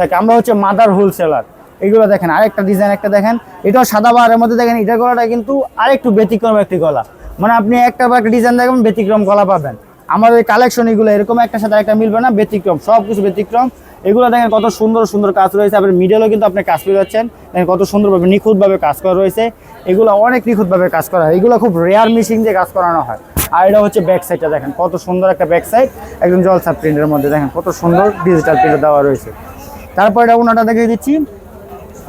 থাকে আমরা হচ্ছে মাদার হোলসেলার এগুলো দেখেন, আরেকটা ডিজাইন একটা দেখেন। এটাও সাদা বাহারের মধ্যে দেখেন এটার গলাটা কিন্তু আরেকটু ব্যতিক্রম একটি গলা। মানে আপনি একটা বা একটা ডিজাইন দেখবেন, ব্যতিক্রম গলা পাবেন। আমাদের কালেকশন এগুলো এরকম একটা সাথে একটা মিলবে না, ব্যতিক্রম সব কিছু ব্যতিক্রম। এগুলো দেখেন, কত সুন্দর সুন্দর কাজ রয়েছে। আপনার মিডলও কিন্তু আপনি কাজ পেয়ে যাচ্ছেন। দেখেন, কত সুন্দরভাবে, নিখুঁতভাবে কাজ করা রয়েছে। এগুলো অনেক নিখুঁতভাবে কাজ করা হয়। এগুলো খুব রেয়ার মেশিন দিয়ে কাজ করানো হয়। আর এটা হচ্ছে ব্যাক সাইডটা দেখেন, কত সুন্দর একটা ব্যাক সাইড একদম জলসা প্রিন্টের মধ্যে দেখেন, কত সুন্দর ডিজিটাল প্রিন্ট দেওয়া রয়েছে। তারপর এটা ওনাটা দেখিয়ে দিচ্ছি।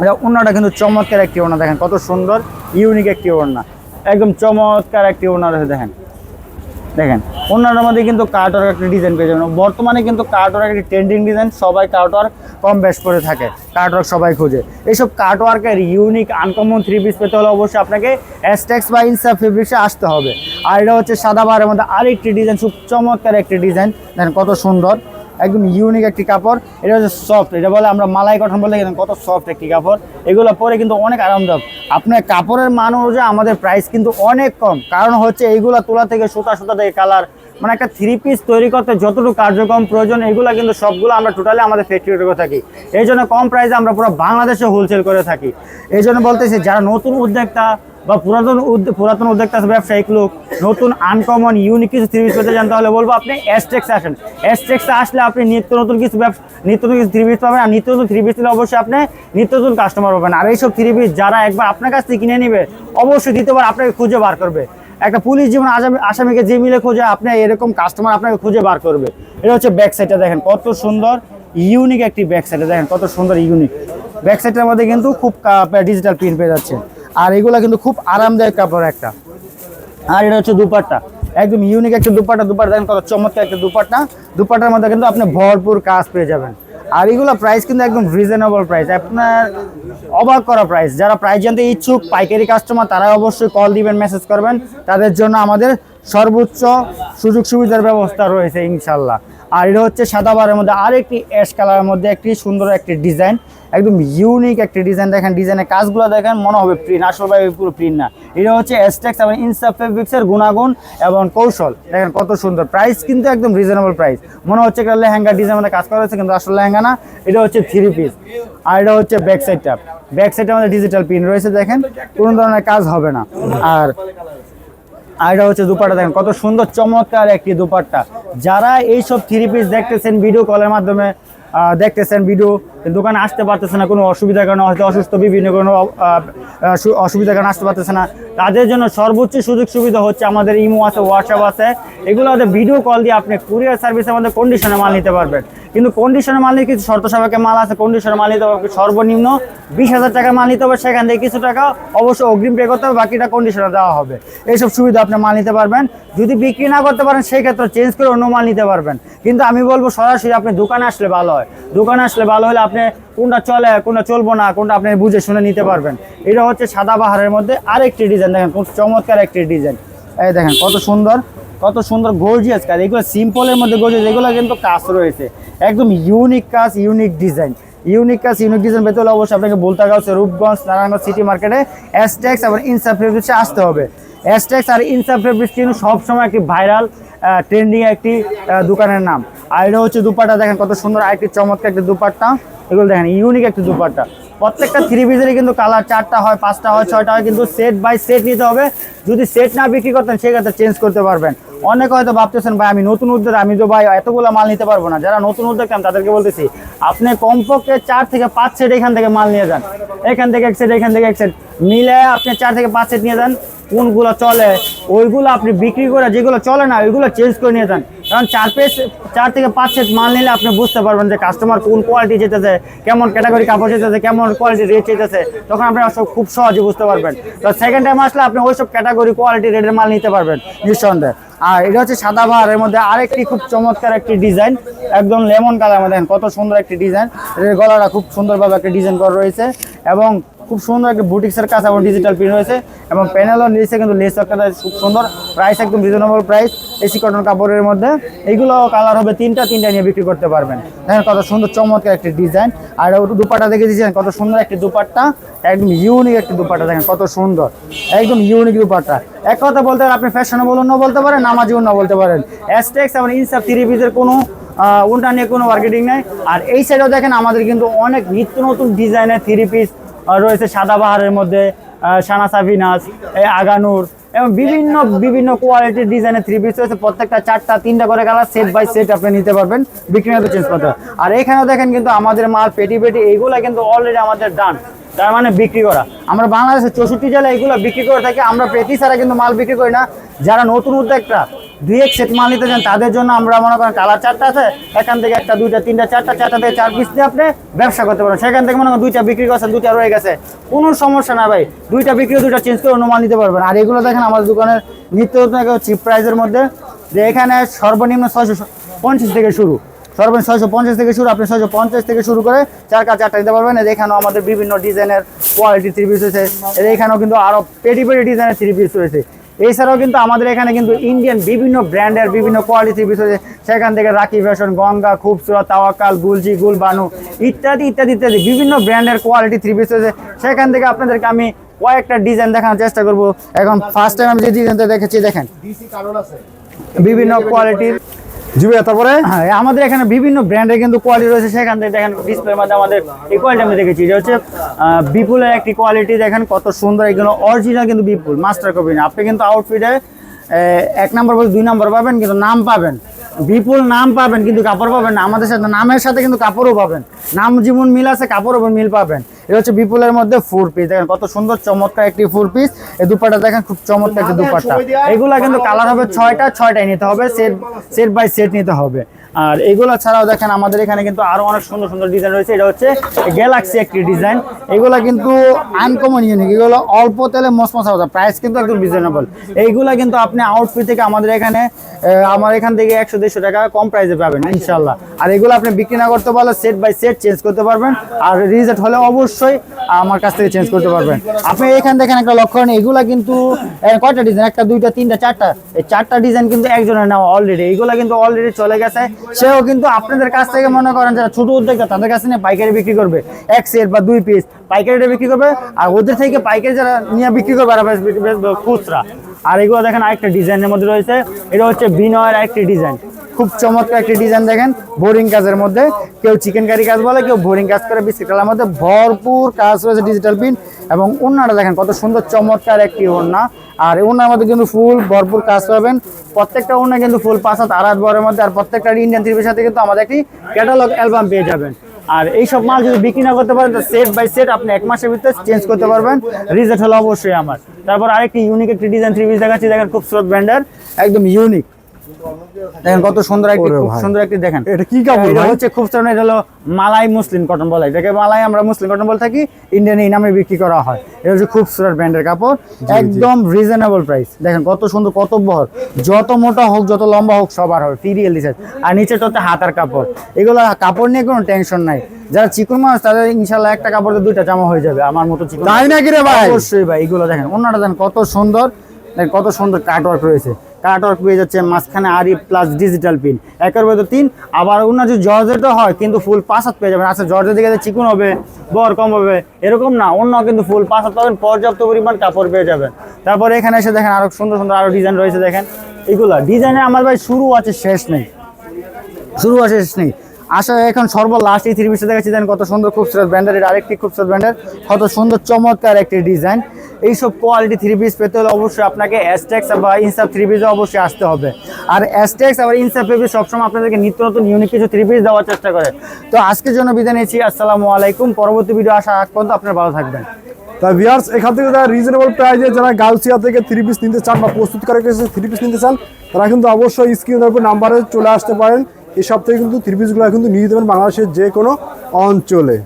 এটা ওনাটা কিন্তু চমৎকার একটি ওনা দেখেন কত সুন্দর ইউনিক একটি ওনা একদম চমৎকার একটি ওনা রয়েছে, দেখেন। দেখেন ওনার মধ্যে কিন্তু কার্টওয়ার্ক একটা ডিজাইন পেয়ে যাবেন। বর্তমানে কিন্তু কার্টওয়ার্ক একটি ট্রেন্ডিং ডিজাইন সবাই কার্টওয়ার্ক কম বেশ করে থাকে কার্টওয়ার্ক সবাই খোঁজে। এইসব কার্টওয়ার্কের ইউনিক আনকমন থ্রি পিস পেতে হলে অবশ্যই আপনাকে অ্যাস্টেক্স বা ইনসা ফেব্রিক্সে আসতে হবে। আর এটা হচ্ছে সাদা বারের মধ্যে আরেকটি ডিজাইন খুব চমৎকার একটি ডিজাইন দেখেন কত সুন্দর। একদম ইউনিক একটি কাপড়। এটা হচ্ছে সফট এটা বলে আমরা মালাই কঠন বলে কত সফট একটি কাপড়। এগুলো পরে কিন্তু অনেক আরামদায়ক। আপনার কাপড়ের মান অনুযায়ী আমাদের প্রাইস কিন্তু অনেক কম। কারণ হচ্ছে এইগুলো তোলা থেকে সুতা সুতা থেকে কালার মানে একটা থ্রি পিস তৈরি করতে যতটুকু কার্যক্রম প্রয়োজন, এগুলো কিন্তু সবগুলো আমরা টোটালি আমাদের ফ্যাক্টরি করে থাকি। এই জন্য কম প্রাইসে আমরা পুরো বাংলাদেশে হোলসেল করে থাকি। এই জন্য বলতেছি, যারা নতুন উদ্যোক্তা বা পুরাতন পুরাতন উদ্যোক্তা ব্যবসায়িক লোক, নতুন আনকমন ইউনিক কিছু থ্রি পিস পেতে চান, তাহলে বলব আপনি এসটেক্স আসেন। এসটেক্স আসলে আপনি নিত্য নতুন কিছু ব্যবসা, নিত্য নতুন কিছু থ্রি পিস পাবেন, আর নিত্য নতুন থ্রি পিস নিলে অবশ্যই আপনি নিত্য নতুন কাস্টমার পাবেন আর এইসব থ্রি পিস যারা একবার আপনার কাছ থেকে কিনে নেবে, অবশ্যই দ্বিতীয়বার আপনাকে খুঁজে বার করবে। একটা পুলিশ যেমন আসামি আসামিকে যে মিলে খোঁজে, আপনি এরকম কাস্টমার আপনাকে খুঁজে বার করবে। এটা হচ্ছে ব্যাক সাইডটা দেখেন, কত সুন্দর ইউনিক একটি ব্যাক সাইডে দেখেন, কত সুন্দর ইউনিক ব্যাক সাইডটার মধ্যে কিন্তু খুব ডিজিটাল প্রিন্ট পেয়ে যাচ্ছে। আর এগুলো কিন্তু খুব আরামদায়ক কাপড় একটা। আর এটা হচ্ছে দুপাট্টা। একদম ইউনিক একটা দুপাট্টা দুপাট্টা দেখেন কত চমৎকার একটা দুপাট্টা। দুপাট্টার মধ্যে কিন্তু আপনি ভরপুর কাজ পেয়ে যাবেন। আর এগুলো প্রাইস কিন্তু একদম রিজনেবল প্রাইস আপনার অবাক করা প্রাইস যারা প্রাইস জানতে ইচ্ছুক, পাইকারি কাস্টমার তারা অবশ্যই কল দিবেন মেসেজ করবেন। তাদের জন্য আমাদের সর্বোচ্চ সুযোগ সুবিধার ব্যবস্থা রয়েছে ইনশাল্লাহ। আর এটা হচ্ছে সাদা বারের মধ্যে আরেকটি অ্যাশ কালারের মধ্যে একটি সুন্দর একটি ডিজাইন একদম ইউনিক একটি ডিজাইন দেখেন ডিজাইনের কাজগুলো দেখেন, মনে হবে প্রিন্ট আসলে ভাই পুরো প্রিন্ট না। এটা হচ্ছে এসটেক্স এবং ইনসাফ ফেব্রিক্সের গুণাগুণ এবং কৌশল। দেখেন কত সুন্দর প্রাইস কিন্তু একদম রিজনেবল প্রাইস মনে হচ্ছে একটা লেহেঙ্গা ডিজাইনের কাজ করা হয়েছে, কিন্তু আসলে লেহেঙ্গা না, এটা হচ্ছে থ্রি পিস আর এটা হচ্ছে ব্যাক সাইডটা ব্যাক সাইডে আমাদের ডিজিটাল প্রিন্ট রয়েছে, দেখেন। কোনো ধরনের কাজ হবে না। আর আর এটা হচ্ছে দুপাট্টা, দেখেন কত সুন্দর চমৎকার একটি দুপাট্টা। যারা এইসব থ্রি পিস দেখতেছেন ভিডিও কলের মাধ্যমে দেখতেছেন ভিডিও দোকানে আসতে পারতেছে না, কোনো অসুবিধার কারণে, হয়তো অসুস্থ, বিভিন্ন কোনো অসুবিধার কারণে আসতে পারতেছে না। তাদের জন্য সর্বোচ্চ সুযোগ সুবিধা হচ্ছে আমাদের ইমো আছে হোয়াটসঅ্যাপ আছে। এগুলো আমাদের ভিডিও কল দিয়ে আপনি কুরিয়ার সার্ভিসের মধ্যে কন্ডিশনে মাল নিতে পারবেন। কিন্তু কন্ডিশনে মাল নিয়ে কিছু শর্ত সাপেক্ষে মাল আছে কন্ডিশনে মাল নিতে হবে সর্বনিম্ন বিশ হাজার টাকা মাল নিতে হবে, সেখান থেকে কিছু টাকা অবশ্যই অগ্রিম পে করতে হবে, বাকিটা কন্ডিশনে দেওয়া হবে। এইসব সুবিধা আপনি মাল নিতে পারবেন। যদি বিক্রি না করতে পারেন সেই ক্ষেত্রে চেঞ্জ করে অন্য মাল নিতে পারবেন। কিন্তু আমি বলব সরাসরি আপনি দোকানে আসলে ভালো হয়। দোকানে আসলে ভালো হলে আপনি কোনটা চলে, কোনটা চলবো না, কোনটা আপনি বুঝে শুনে নিতে পারবেন। এটা হচ্ছে সাদা বাহারের মধ্যে আরেকটি ডিজাইন দেখেন চমৎকার একটি ডিজাইন এই দেখেন, কত সুন্দর। কত সুন্দর গর্জিয়াস কাজ। এগুলো সিম্পলের মধ্যে গর্জিয়াস এগুলো কিন্তু কাজ রয়েছে। একদম ইউনিক কাজ ইউনিক ডিজাইন ইউনিক কাজ ইউনিক ডিজাইন পেতে হলে অবশ্যই আপনাকে বলতে হচ্ছে রূপগঞ্জ নারায়ণগঞ্জ সিটি মার্কেটে অ্যাসট্যাক্স আবার ইনসা ফেব্রিক্সে আসতে হবে। অ্যাসট্যাক্স আর ইনসা ফেব্রিক্স কিন্তু সবসময় একটি ভাইরাল ট্রেন্ডিং একটি দোকানের নাম। আর এটা হচ্ছে দুপাট্টা, দেখেন কত সুন্দর আরেকটি চমৎকার একটি দুপাট্টা। এগুলো দেখেন ইউনিক একটি দুপাট্টা। প্রত্যেকটা থ্রি পিসেরই কিন্তু কালার চারটা হয়, পাঁচটা হয়, ছয়টা হয়, কিন্তু সেট বাই সেট নিতে হবে। যদি সেট না বিক্রি করতেন, সেক্ষেত্রে চেঞ্জ করতে পারবেন। অনেকে হয়তো ভাবতেছেন, ভাই, আমি নতুন উদ্যোগ, আমি তো ভাই এতগুলো মাল নিতে পারব না। যারা নতুন উদ্যোগ কেন তাদেরকে বলতেছি, আপনি কমপক্ষে চার থেকে পাঁচ সেট এখান থেকে মাল নিয়ে যান। এখান থেকে এক সেট এখান থেকে এক সেট মিলে আপনি চার থেকে পাঁচ সেট নিয়ে যান, কোনগুলো চলে, ওইগুলো আপনি বিক্রি করে যেগুলো চলে না, ওইগুলো চেঞ্জ করে নিয়ে যান। কারণ চার পেস চার থেকে পাঁচ সেট মাল নিলে আপনি বুঝতে পারবেন যে কাস্টমার কোন কোয়ালিটি যেতেছে, কেমন ক্যাটাগরি কাপড় যেতেছে, কেমন কোয়ালিটি রেট যেতেছে, তখন আপনি সব খুব সহজে বুঝতে পারবেন। তো সেকেন্ড টাইম আসলে আপনি ওইসব ক্যাটাগরি কোয়ালিটি রেটের মাল নিতে পারবেন, নিঃসন্দেহে। আর এটা হচ্ছে সাদা বাহারের মধ্যে আরেকটি খুব চমৎকার একটি ডিজাইন একদম লেমন কালার মধ্যে কত সুন্দর একটি ডিজাইন গলাটা খুব সুন্দরভাবে একটা ডিজাইন করা রয়েছে এবং খুব সুন্দর একটা বুটিক্সের কাজ এবং ডিজিটাল প্রিন্ট রয়েছে এবং প্যানেলও নিয়েছে কিন্তু লেস একটা খুব সুন্দর। প্রাইস একদম রিজনেবল প্রাইস এসি কটন কাপড়ের মধ্যে। এইগুলো কালার হবে তিনটা তিনটা নিয়ে বিক্রি করতে পারবেন। দেখেন কত সুন্দর চমৎকার একটি ডিজাইন আর দুপাট্টা দেখে দিয়েছেন কত সুন্দর একটি দুপাট্টা। একদম ইউনিক একটি দুপাট্টা, দেখেন কত সুন্দর। একদম ইউনিক দুপাট্টা। এক কথা বলতে গেলে আপনি ফ্যাশনে বলুন না বলতে পারেন, নামাজি না বলতে পারেন। অ্যাস্টেক্স এবং ইনসাফ থ্রি পিসের কোনো ওটা নিয়ে কোনো মার্কেটিং নেই। আর এই সাইডেও দেখেন আমাদের কিন্তু অনেক নিত্য নতুন ডিজাইনের থ্রি পিস রয়েছে সাদাবাহারের মধ্যে আহ, সানা সাফিনাস আগানুর এবং বিভিন্ন বিভিন্ন কোয়ালিটির ডিজাইনের থ্রি পিস রয়েছে। প্রত্যেকটা চারটা তিনটা করে কালার সেট বাই সেট আপনি নিতে পারবেন বিক্রি মতো চেঞ্জ করতে। আর এখানেও দেখেন কিন্তু আমাদের মাল পেটি পেটি এইগুলা কিন্তু অলরেডি আমাদের ডান তার মানে বিক্রি করা। আমরা বাংলাদেশের চৌষট্টি জেলায় এগুলো বিক্রি করে থাকি আমরা পেটি ছাড়া কিন্তু মাল বিক্রি করি না। যারা নতুন উদ্যোক্তা দুই এক সেট মাল নিতে চান, তাদের জন্য আমরা মনে করেন কালার চারটা আছে, এখান থেকে একটা, দুইটা, তিনটা, চারটা চারটা থেকে চার পিস দিয়ে আপনি ব্যবসা করতে পারেন। সেখান থেকে মনে করেন দুইটা বিক্রি করছেন, দুইটা রয়ে গেছে। কোনো সমস্যা না ভাই, দুইটা বিক্রি দুইটা চেঞ্জ করে অন্য মাল নিতে পারবেন। আর এগুলো দেখেন আমাদের দোকানের নিত্য চিপ প্রাইসের মধ্যে, যে এখানে সর্বনিম্ন ছয়শো পঞ্চাশ থেকে শুরু। সর্বনিম্ন ছয়শো পঞ্চাশ থেকে শুরু, আপনি ছয়শো পঞ্চাশ থেকে শুরু করে চার কাজ চারটা নিতে পারবেন। এখানেও আমাদের বিভিন্ন ডিজাইনের কোয়ালিটি থ্রি পিস রয়েছে। এখানেও কিন্তু আরও পেটি পেটি ডিজাইনের থ্রি পিস রয়েছে। এছাড়াও কিন্তু আমাদের এখানে কিন্তু ইন্ডিয়ান বিভিন্ন ব্র্যান্ডের বিভিন্ন কোয়ালিটি বিষয়ে সেখান থেকে রাখি ফ্যাশন গঙ্গা খুবসুরা তাওয়াকাল গুলজি গুলবানু ইত্যাদি ইত্যাদি ইত্যাদি বিভিন্ন ব্র্যান্ডের কোয়ালিটি থ্রি পিস রয়েছে সেখান থেকে আপনাদেরকে আমি কয়েকটা ডিজাইন দেখানোর চেষ্টা করব। এখন ফার্স্ট টাইম আমি যে ডিজাইনটা দেখেছি দেখেন। বিভিন্ন কোয়ালিটির জি ভাইয়া, তারপরে? হ্যাঁ আমাদের এখানে বিভিন্ন ব্র্যান্ডের কিন্তু কোয়ালিটি রয়েছে। সেখান থেকে দেখেন ডিসপ্লের মধ্যে আমাদের এই কোয়ালিটি আমি দেখেছি। এটা হচ্ছে বিপুলের একটি কোয়ালিটি দেখেন কত সুন্দর এগুলো অরিজিনাল কিন্তু বিপুল মাস্টার কপি না। আপনি কিন্তু আউটফিটে এক নম্বর বলে দুই নম্বর পাবেন, কিন্তু নাম পাবেন। বিপুল নাম পাবেন, কিন্তু কাপড় পাবেন না। আমাদের সাথে নামের সাথে কিন্তু কাপড়ও পাবেন। নাম যেমন মিল আছে, কাপড়ও মিল পাবেন। এটা হচ্ছে বিপুলের মধ্যে ফোর পিস দেখেন কত সুন্দর চমৎকার একটি ফোর পিস এই দুপাটা দেখেন খুব চমৎকার একটি দুপাটা। এগুলা কিন্তু কালার হবে ছয়টা ছয়টাই নিতে হবে। সেট সেট বাই সেট নিতে হবে। আর এগুলো ছাড়াও দেখেন আমাদের এখানে কিন্তু আরও অনেক সুন্দর সুন্দর ডিজাইন রয়েছে। এটা হচ্ছে গ্যালাক্সি একটি ডিজাইন এগুলা কিন্তু আনকমন ইউনিক এগুলো অল্প তেলে মসমসা হতো প্রাইস কিন্তু একদম রিজনেবল এইগুলা কিন্তু আপনি আউটফিট থেকে আমাদের এখানে আমার এখান থেকে একশো দেড়শো টাকা কম প্রাইসে পাবেন ইনশাল্লাহ আর এগুলো আপনি বিক্রি না করতে পারলে সেট বাই সেট চেঞ্জ করতে পারবেন। আর রিজেক্ট হলে অবশ্যই আমার কাছ থেকে চেঞ্জ করতে পারবেন। আপনি এখান দেখেন একটা করেন, এগুলা কিন্তু কয়টা ডিজাইন একটা, দুইটা, তিনটা, চারটা। এই চারটা ডিজাইন কিন্তু একজনের নেওয়া অলরেডি এইগুলা কিন্তু অলরেডি চলে গেছে। সেও কিন্তু আপনাদের কাছ থেকে মনে করেন যারা ছোট উদ্যোক্তা, তাদের কাছে নিয়ে পাইকারি বিক্রি করবে। এক সেট বা দুই পিস পাইকারিটা বিক্রি করবে। আর ওদের থেকে পাইকারি যারা নিয়ে বিক্রি করবে, আর খুচরা। আর এগুলো দেখেন আরেকটা ডিজাইনের মধ্যে রয়েছে। এটা হচ্ছে বিনয়ের আরেকটি ডিজাইন খুব চমৎকার একটি ডিজাইন দেখেন। বোরিং কাজের মধ্যে কেউ চিকেন কারি কাজ বলে, কেউ বোরিং কাজ করে, বিস্কিট কালার মধ্যে ভরপুর কাজ রয়েছে ডিজিটাল প্রিন্ট এবং ওড়নাটা দেখেন কত সুন্দর চমৎকার একটি ওড়না আর এই ওড়নার মধ্যে কিন্তু ফুল ভরপুর কাজ পাবেন। প্রত্যেকটা ওড়না কিন্তু ফুল পাঁচ হাত আড়াত বরের মধ্যে, আর প্রত্যেকটা ইন্ডিয়ান থ্রিপির সাথে কিন্তু আমাদের একটি ক্যাটালগ অ্যালবাম পেয়ে যাবেন। আর এই সব মাল যদি বিক্রি না করতে পারেন সেট বাই সেট আপনি এক মাসের ভিতরে চেঞ্জ করতে পারবেন। রিজেক্ট হলো অবশ্যই আমার। তারপর আরেকটি ইউনিক একটি ডিজাইন থ্রি পিস দেখাচ্ছি, দেখেন খুব সুন্দর ব্র্যান্ডের একদম ইউনিক দেখেন কত সুন্দর একটি খুব সুন্দর একটি দেখেন। এটা কি কাপড় এটা হচ্ছে খুব সুন্দর এটা হলো মালাই মুসলিম কটন বলে। এটাকে মালাই আমরা মুসলিম কটন বলে থাকি ইন্ডিয়ান এই নামে বিক্রি করা হয়। এটা হচ্ছে খুব সুন্দর ব্র্যান্ডের কাপড় একদম রিজনেবল প্রাইস দেখেন কত সুন্দর কত বহর। যত মোটা হোক যত লম্বা হোক সবার হবে। ফিরিয়েল দিচ্ছে আর নিচেটা হচ্ছে হাতার কাপড়। এগুলো কাপড় নিয়ে কোনো টেনশন নাই। যারা চিকন মানুষ তাদের ইনশাল্লাহ একটা কাপড়ে দুইটা জামা হয়ে যাবে। আমার মতো চিকন তাই নাকি রে ভাই? অবশ্যই ভাই এগুলো দেখেন। অন্যটা দেখেন কত সুন্দর কত সুন্দর কাটওয়ার্ক রয়েছে। কাটওয়ার্ক পেয়ে যাচ্ছে, মাঝখানে আরি প্লাস ডিজিটাল পিন একের ভেতর তিন, আবার অন্য যে জর্জেটও হয়, কিন্তু ফুল পাঁচ হাত পেয়ে যাবেন। আচ্ছা জর্জের দিকে চিকুন হবে, বর কম হবে, এরকম না, অন্য কিন্তু ফুল পাঁচ হাত পাবেন, পর্যাপ্ত পরিমাণ কাপড় পেয়ে যাবেন। তারপরে এখানে এসে দেখেন আরও সুন্দর সুন্দর আরও ডিজাইন রয়েছে, দেখেন। এগুলো ডিজাইনে আমার ভাই শুরু আছে, শেষ নেই। শুরু আছে, শেষ নেই। আসা এখন সর্ব লাস্ট এই থ্রি পিসে দেখাচ্ছি দেন কত সুন্দর খুবসুরত ব্র্যান্ডের আরেকটি খুবসুরত ব্র্যান্ডের কত সুন্দর চমৎকার একটি ডিজাইন এইসব কোয়ালিটি থ্রি পিস পেতে হলে অবশ্যই আপনাকে অ্যাস্টেক্স বা ইনসাফ থ্রি পিসও অবশ্যই আসতে হবে। আর অ্যাস্টেক্স আবার ইনসাফ থ্রি পিস সবসময় আপনাদেরকে নিত্য নতুন ইউনিক কিছু থ্রি পিস দেওয়ার চেষ্টা করে। তো আজকের জন্য বিদায় নিচ্ছি, আসসালামু আলাইকুম। পরবর্তী ভিডিও আসা আগ পর্যন্ত আপনার ভালো থাকবেন। তা ভিউয়ার্স এখান থেকে যারা রিজনেবল প্রাইসে যারা গাউসিয়া থেকে থ্রি পিস নিতে চান বা প্রস্তুত করে থ্রি পিস নিতে চান, তারা কিন্তু অবশ্যই স্ক্রিনের উপর নাম্বারে চলে আসতে পারেন। এই সব থেকে কিন্তু থ্রি পিসগুলো কিন্তু নিয়ে পারেন বাংলাদেশের যে কোনো অঞ্চলে।